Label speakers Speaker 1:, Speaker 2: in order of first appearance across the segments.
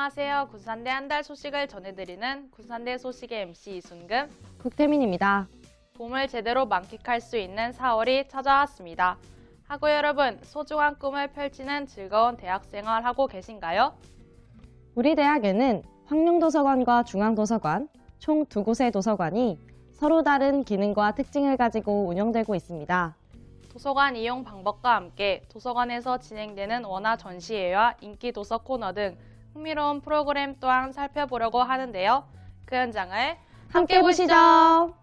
Speaker 1: 안녕하세요. 군산대 한 달 소식을 전해드리는 군산대 소식의 MC 이순금.
Speaker 2: 국태민입니다.
Speaker 1: 봄을 제대로 만끽할 수 있는 4월이 찾아왔습니다. 학우 여러분, 소중한 꿈을 펼치는 즐거운 대학생활 하고 계신가요?
Speaker 2: 우리 대학에는 황룡도서관과 중앙도서관, 총 두 곳의 도서관이 서로 다른 기능과 특징을 가지고 운영되고 있습니다.
Speaker 1: 도서관 이용 방법과 함께 도서관에서 진행되는 원화 전시회와 인기 도서 코너 등 흥미로운 프로그램 또한 살펴보려고 하는데요. 그 현장을
Speaker 2: 함께 보시죠.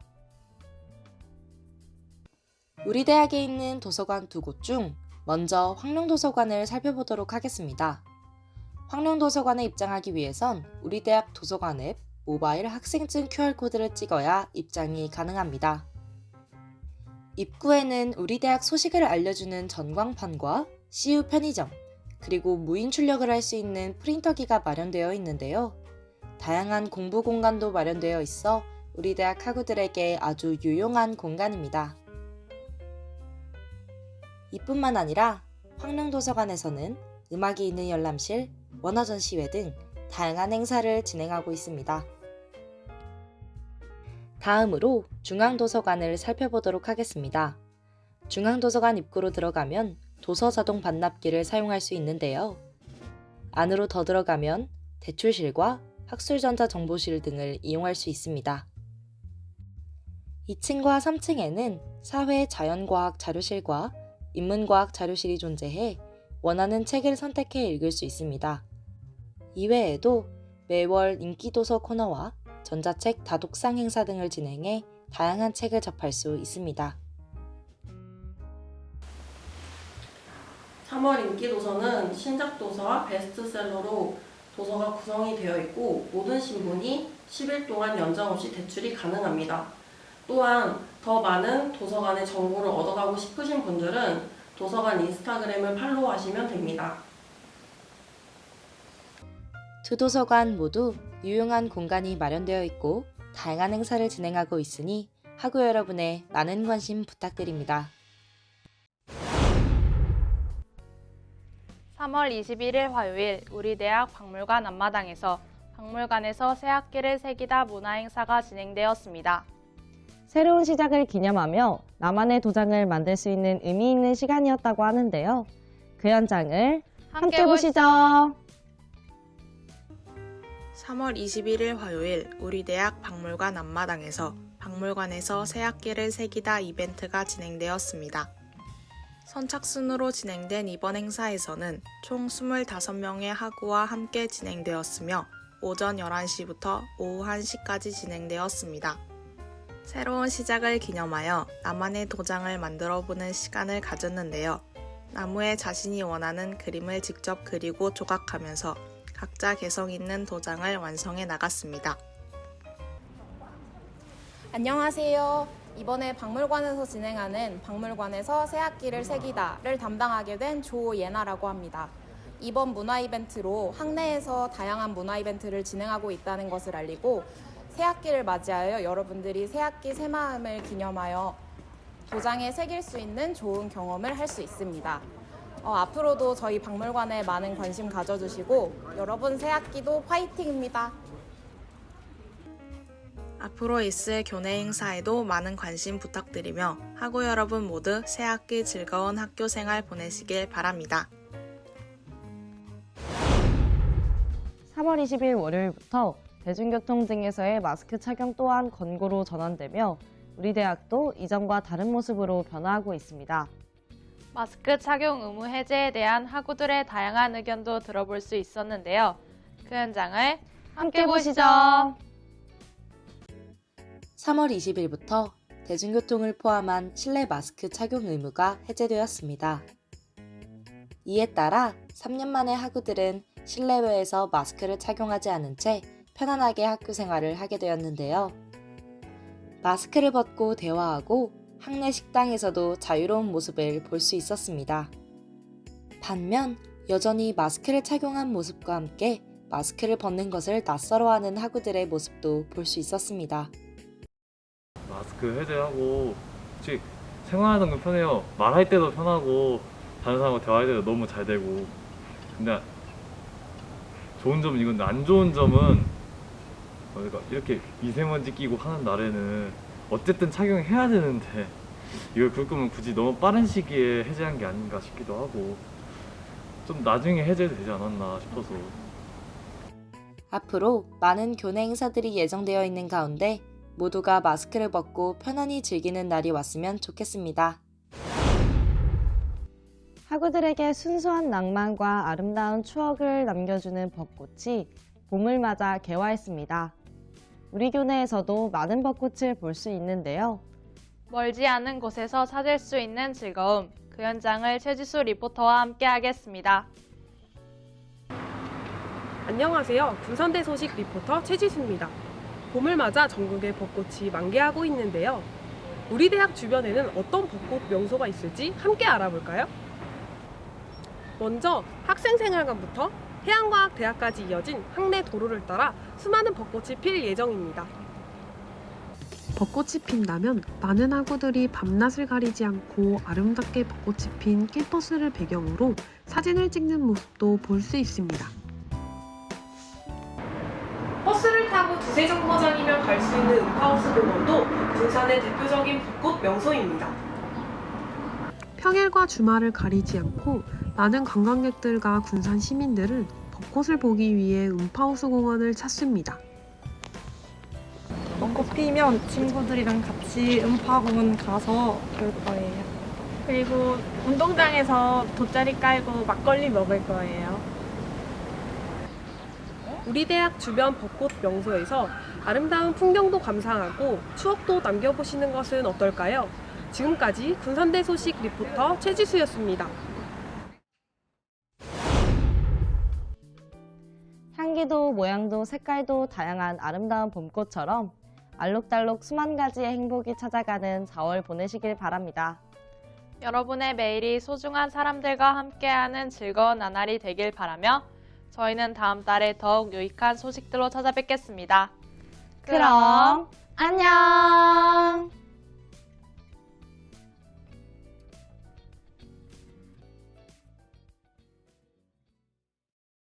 Speaker 3: 우리 대학에 있는 도서관 두 곳 중 먼저 황룡도서관을 살펴보도록 하겠습니다. 황룡도서관에 입장하기 위해선 우리 대학 도서관 앱 모바일 학생증 QR코드를 찍어야 입장이 가능합니다. 입구에는 우리 대학 소식을 알려주는 전광판과 CU 편의점, 그리고 무인 출력을 할 수 있는 프린터기가 마련되어 있는데요. 다양한 공부 공간도 마련되어 있어 우리 대학 학우들에게 아주 유용한 공간입니다. 이뿐만 아니라 황릉도서관에서는 음악이 있는 열람실, 원화전 시회 등 다양한 행사를 진행하고 있습니다. 다음으로 중앙도서관을 살펴보도록 하겠습니다. 중앙도서관 입구로 들어가면 도서 자동 반납기를 사용할 수 있는데요. 안으로 더 들어가면 대출실과 학술전자 정보실 등을 이용할 수 있습니다. 2층과 3층에는 사회 자연과학 자료실과 인문과학 자료실이 존재해 원하는 책을 선택해 읽을 수 있습니다. 이외에도 매월 인기도서 코너와 전자책 다독상 행사 등을 진행해 다양한 책을 접할 수 있습니다.
Speaker 4: 3월 인기 도서는 신작 도서와 베스트셀러로 도서가 구성이 되어 있고 모든 신분이 10일 동안 연장 없이 대출이 가능합니다. 또한 더 많은 도서관의 정보를 얻어가고 싶으신 분들은 도서관 인스타그램을 팔로우하시면 됩니다.
Speaker 3: 두 도서관 모두 유용한 공간이 마련되어 있고 다양한 행사를 진행하고 있으니 학우 여러분의 많은 관심 부탁드립니다.
Speaker 1: 3월 21일 화요일 우리 대학 박물관 앞마당에서 박물관에서 새 학기를 새기다 문화행사가 진행되었습니다.
Speaker 2: 새로운 시작을 기념하며 나만의 도장을 만들 수 있는 의미 있는 시간이었다고 하는데요. 그 현장을 함께 보시죠.
Speaker 5: 3월 21일 화요일 우리 대학 박물관 앞마당에서 박물관에서 새 학기를 새기다 이벤트가 진행되었습니다. 선착순으로 진행된 이번 행사에서는 총 25명의 학우와 함께 진행되었으며 오전 11시부터 오후 1시까지 진행되었습니다. 새로운 시작을 기념하여 나만의 도장을 만들어 보는 시간을 가졌는데요. 나무에 자신이 원하는 그림을 직접 그리고 조각하면서 각자 개성 있는 도장을 완성해 나갔습니다.
Speaker 6: 안녕하세요. 이번에 박물관에서 진행하는 박물관에서 새 학기를 새기다를 담당하게 된 조예나라고 합니다. 이번 문화 이벤트로 학내에서 다양한 문화 이벤트를 진행하고 있다는 것을 알리고 새 학기를 맞이하여 여러분들이 새 학기 새 마음을 기념하여 도장에 새길 수 있는 좋은 경험을 할 수 있습니다. 어, 앞으로도 저희 박물관에 많은 관심 가져주시고 여러분 새 학기도 화이팅입니다.
Speaker 5: 앞으로 있을 교내 행사에도 많은 관심 부탁드리며 학우 여러분 모두 새학기 즐거운 학교 생활 보내시길 바랍니다.
Speaker 2: 3월 20일 월요일부터 대중교통 등에서의 마스크 착용 또한 권고로 전환되며 우리 대학도 이전과 다른 모습으로 변화하고 있습니다.
Speaker 1: 마스크 착용 의무 해제에 대한 학우들의 다양한 의견도 들어볼 수 있었는데요. 그 현장을 함께 보시죠.
Speaker 3: 3월 20일부터 대중교통을 포함한 실내 마스크 착용 의무가 해제되었습니다. 이에 따라 3년 만에 학우들은 실내외에서 마스크를 착용하지 않은 채 편안하게 학교 생활을 하게 되었는데요. 마스크를 벗고 대화하고 학내 식당에서도 자유로운 모습을 볼 수 있었습니다. 반면 여전히 마스크를 착용한 모습과 함께 마스크를 벗는 것을 낯설어하는 학우들의 모습도 볼 수 있었습니다.
Speaker 7: 마스크 해제하고 솔직히 생활하는 건 편해요. 말할 때도 편하고 다른 사람과 대화할 때도 너무 잘 되고 근데 좋은 점은 이건 안 좋은 점은 그러니까 이렇게 미세먼지 끼고 하는 날에는 어쨌든 착용해야 되는데 이걸 그럴 거면 굳이 너무 빠른 시기에 해제한 게 아닌가 싶기도 하고 좀 나중에 해제도 되지 않았나 싶어서
Speaker 3: 앞으로 많은 교내 행사들이 예정되어 있는 가운데 모두가 마스크를 벗고 편안히 즐기는 날이 왔으면 좋겠습니다.
Speaker 2: 학우들에게 순수한 낭만과 아름다운 추억을 남겨주는 벚꽃이 봄을 맞아 개화했습니다. 우리 교내에서도 많은 벚꽃을 볼 수 있는데요.
Speaker 1: 멀지 않은 곳에서 찾을 수 있는 즐거움, 그 현장을 최지수 리포터와 함께 하겠습니다.
Speaker 8: 안녕하세요. 군산대 소식 리포터 최지수입니다. 봄을 맞아 전국에 벚꽃이 만개하고 있는데요. 우리 대학 주변에는 어떤 벚꽃 명소가 있을지 함께 알아볼까요? 먼저 학생생활관부터 해양과학대학까지 이어진 학내 도로를 따라 수많은 벚꽃이 필 예정입니다.
Speaker 9: 벚꽃이 핀다면 많은 학우들이 밤낮을 가리지 않고 아름답게 벚꽃이 핀 캠퍼스를 배경으로 사진을 찍는 모습도 볼 수 있습니다.
Speaker 8: 버스를 타고 두세 정거장이면 갈 수 있는 음파우스 공원도 군산의 대표적인 벚꽃 명소입니다.
Speaker 9: 평일과 주말을 가리지 않고 많은 관광객들과 군산 시민들은 벚꽃을 보기 위해 음파우스 공원을 찾습니다.
Speaker 10: 벚꽃 피면 친구들이랑 같이 음파공원 가서 볼 거예요. 그리고 운동장에서 돗자리 깔고 막걸리 먹을 거예요.
Speaker 8: 우리 대학 주변 벚꽃 명소에서 아름다운 풍경도 감상하고 추억도 남겨보시는 것은 어떨까요? 지금까지 군산대 소식 리포터 최지수였습니다.
Speaker 2: 향기도 모양도 색깔도 다양한 아름다운 봄꽃처럼 알록달록 수만 가지의 행복이 찾아가는 4월 보내시길 바랍니다.
Speaker 1: 여러분의 매일이 소중한 사람들과 함께하는 즐거운 나날이 되길 바라며 저희는 다음 달에 더욱 유익한 소식들로 찾아뵙겠습니다.
Speaker 2: 그럼 안녕!